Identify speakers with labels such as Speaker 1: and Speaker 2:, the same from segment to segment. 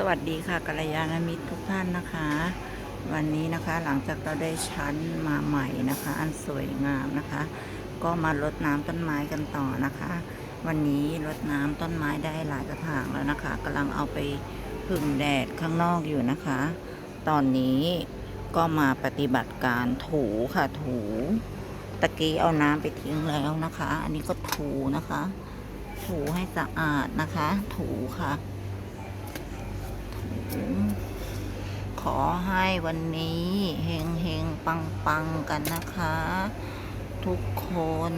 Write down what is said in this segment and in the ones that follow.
Speaker 1: สวัสดีค่ะกัลยาณมิตรทุกท่านนะคะ วันนี้นะคะหลังจากเราได้ชั้นมาใหม่นะคะ อันสวยงามนะคะ ก็มารดน้ำต้นไม้กันต่อนะคะ วันนี้รดน้ำต้นไม้ได้หลายกระถางแล้วนะคะกำลังเอาไปพึ่งแดดข้างนอกอยู่นะคะ ตอนนี้ก็มาปฏิบัติการถูค่ะถูตะกี้เอาน้ำไปทิ้งแล้วนะคะ อันนี้ก็ถูนะคะ ถูให้สะอาดนะคะ ถูค่ะ ขอให้วันนี้เฮงเฮงปังปังกันนะคะ ทุกคน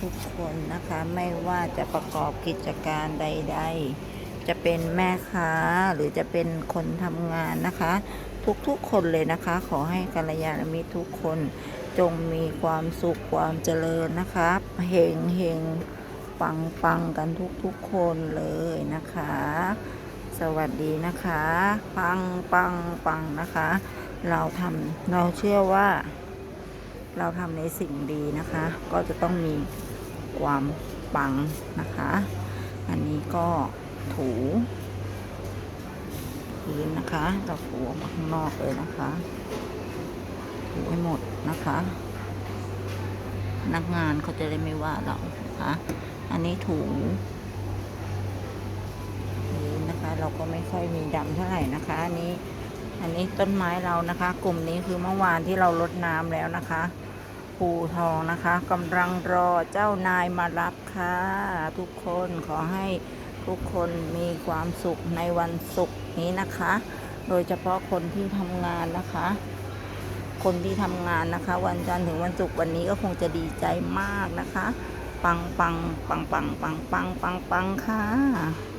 Speaker 1: ทุกคนนะคะไม่ว่าจะประกอบกิจการใด ๆ จะเป็นแม่ค้าหรือจะเป็นคนทำงานนะคะ ทุกๆคนเลยนะคะ ขอให้กัลยาณมิตรทุกคนจงมีความสุขความเจริญนะคะเฮงเฮงปังปังกันทุกๆคนเลยนะคะ สวัสดีนะคะ ปังปังปังนะคะ เราทำเราเชื่อว่า เราทำในสิ่งดีนะคะ ก็จะต้องมีความปังนะคะ อันนี้ก็ถูพื้นนะคะเราถูออกมาข้างนอกเลยนะคะ ถูให้หมดนะคะนักงานเขาจะได้ไม่ว่าเรานะคะอันนี้ถู เราก็ไม่ค่อยมีดำเท่าไหร่นะคะอันนี้ อันนี้ต้นไม้เรานะคะ กลุ่มนี้คือเมื่อวานที่เราลดน้ำแล้วนะคะภูทองนะคะกำลังรอเจ้านายมารับค่ะทุกคนขอให้ทุกคนมีความสุขในวันศุกร์นี้นะคะ โดยเฉพาะคนที่ทำงานนะคะ คนที่ทำงานนะคะ วันจันทร์ถึงวันศุกร์วันนี้ก็คงจะดีใจมากนะคะ ปังปังปังปังปังปังปังปังค่ะ